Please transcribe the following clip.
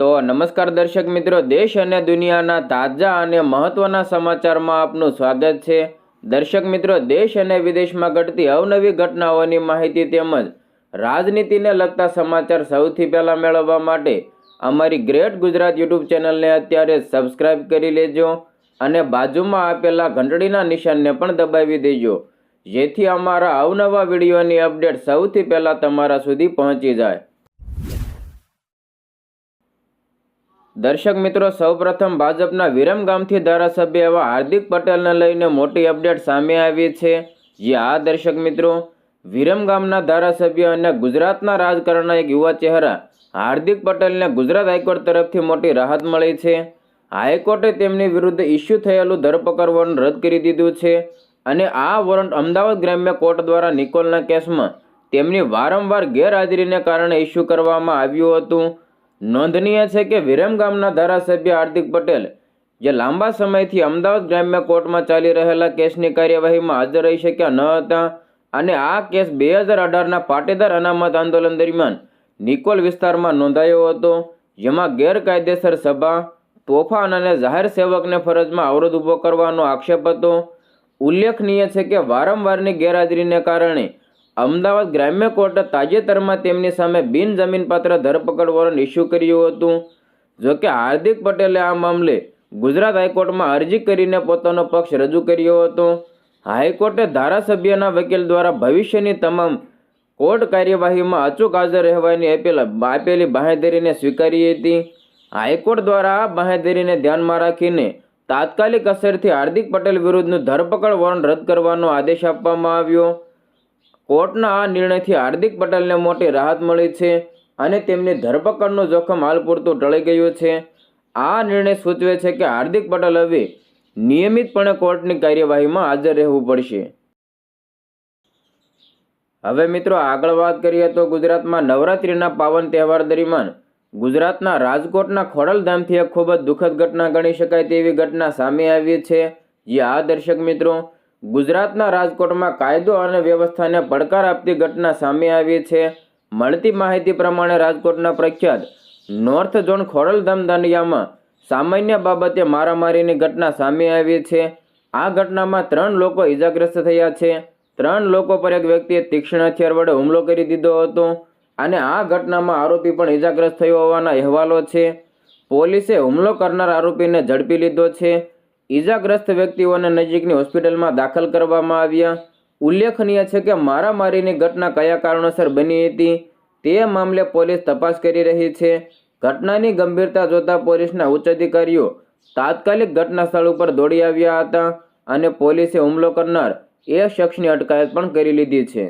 તો નમસ્કાર દર્શક મિત્રો, દેશ અને દુનિયાના તાજા અને મહત્વના સમાચારમાં આપનું સ્વાગત છે. દર્શક મિત્રો, દેશ અને વિદેશમાં ઘટતી અવનવી ઘટનાઓની માહિતી તેમજ રાજનીતિને લગતા સમાચાર સૌથી પહેલાં મેળવવા માટે અમારી ગ્રેટ ગુજરાત યુટ્યુબ ચેનલને અત્યારે સબસ્ક્રાઇબ કરી લેજો અને બાજુમાં આપેલા ઘંટડીના નિશાનને પણ દબાવી દેજો. જેથી અમારા અવનવા વિડીયોની અપડેટ સૌથી પહેલાં તમારા સુધી પહોંચી જાય. દર્શક મિત્રો, સૌપ્રથમ ભાજપના વિરમગામથી ધારાસભ્ય એવા હાર્દિક પટેલને લઈને મોટી અપડેટ સામે આવી છે. જે આ દર્શક મિત્રો વિરમગામના ધારાસભ્ય અને ગુજરાતના રાજકારણના એક યુવા ચહેરા હાર્દિક પટેલને ગુજરાત હાઈકોર્ટ તરફથી મોટી રાહત મળી છે. હાઈકોર્ટે તેમની વિરુદ્ધ ઇસ્યુ થયેલું ધરપકડ વોરંટ રદ કરી દીધું છે અને આ વોરંટ અમદાવાદ ગ્રામ્ય કોર્ટ દ્વારા નિકોલના કેસમાં તેમની વારંવાર ગેરહાજરીને કારણે ઇસ્યુ કરવામાં આવ્યું હતું. નોંધનીય છે કે વિરમગામના ધારાસભ્ય હાર્દિક પટેલ, જે લાંબા સમયથી અમદાવાદ ગ્રામ્ય કોર્ટમાં ચાલી રહેલા કેસની કાર્યવાહીમાં હાજર રહી શક્યા ન હતા અને આ કેસ બે હજાર અઢારના પાટીદાર અનામત આંદોલન દરમિયાન નિકોલ વિસ્તારમાં નોંધાયો હતો, જેમાં ગેરકાયદેસર સભા, તોફાન અને જાહેર સેવકને ફરજમાં અવરોધ ઊભો કરવાનો આક્ષેપ હતો. ઉલ્લેખનીય છે કે વારંવારની ગેરહાજરીને કારણે અમદાવાદ ગ્રામ્ય કોર્ટે તાજેતરમાં તેમની સામે બિનજમીનપાત્ર ધરપકડ વોરંટ ઇસ્યુ કર્યું હતું. જોકે હાર્દિક પટેલે આ મામલે ગુજરાત હાઈકોર્ટમાં અરજી કરીને પોતાનો પક્ષ રજૂ કર્યો હતો. હાઈકોર્ટે ધારાસભ્યના વકીલ દ્વારા ભવિષ્યની તમામ કોર્ટ કાર્યવાહીમાં અચૂક હાજર રહેવાની અપીલ આપેલી બાંહેધરીને સ્વીકારી હતી. હાઈકોર્ટ દ્વારા આ બાંહેધરીને ધ્યાનમાં રાખીને તાત્કાલિક અસરથી હાર્દિક પટેલ વિરુદ્ધનું ધરપકડ વોરંટ રદ કરવાનો આદેશ આપવામાં આવ્યો. કોર્ટના આ નિર્ણયથી હાર્દિક પટેલને મોટી રાહત મળી છે અને તેમની ધરપકડનું જોખમ હાલ પૂરતું ટળી ગયું છે. આ નિર્ણય સૂચવે છે કે હાર્દિક પટેલ હવે નિયમિતપણે કોર્ટની કાર્યવાહીમાં હાજર રહેવું પડશે. હવે મિત્રો આગળ વાત કરીએ તો ગુજરાતમાં નવરાત્રિના પાવન તહેવાર દરમિયાન ગુજરાતના રાજકોટના ખોડલધામથી એક ખૂબ જ દુઃખદ ઘટના ગણી શકાય તેવી ઘટના સામે આવી છે. જે આ દર્શક મિત્રો ગુજરાતના રાજકોટમાં કાયદો અને વ્યવસ્થાને પડકાર આપતી ઘટના સામે આવી છે. મળતી માહિતી પ્રમાણે રાજકોટના પ્રખ્યાત નોર્થ ઝોન ખોડલધામ દાંડિયામાં સામાન્ય બાબતે મારામારીની ઘટના સામે આવી છે. આ ઘટનામાં ત્રણ લોકો ઇજાગ્રસ્ત થયા છે. ત્રણ લોકો પર એક વ્યક્તિએ તીક્ષ્ણ હથિયાર વડે હુમલો કરી દીધો હતો અને આ ઘટનામાં આરોપી પણ ઇજાગ્રસ્ત થયો હોવાના અહેવાલો છે. પોલીસે હુમલો કરનાર આરોપીને ઝડપી લીધો છે. ઈજાગ્રસ્ત વ્યક્તિઓને નજીકની હોસ્પિટલમાં દાખલ કરવામાં આવ્યા. ઉલ્લેખનીય છે કે મારામારીની ઘટના કયા કારણોસર બની હતી તે મામલે પોલીસ તપાસ કરી રહી છે. ઘટનાની ગંભીરતા જોતા પોલીસના ઉચ્ચ અધિકારીઓ તાત્કાલિક ઘટના સ્થળ ઉપર દોડી આવ્યા હતા અને પોલીસે હુમલો કરનાર એ શખ્સની અટકાયત પણ કરી લીધી છે.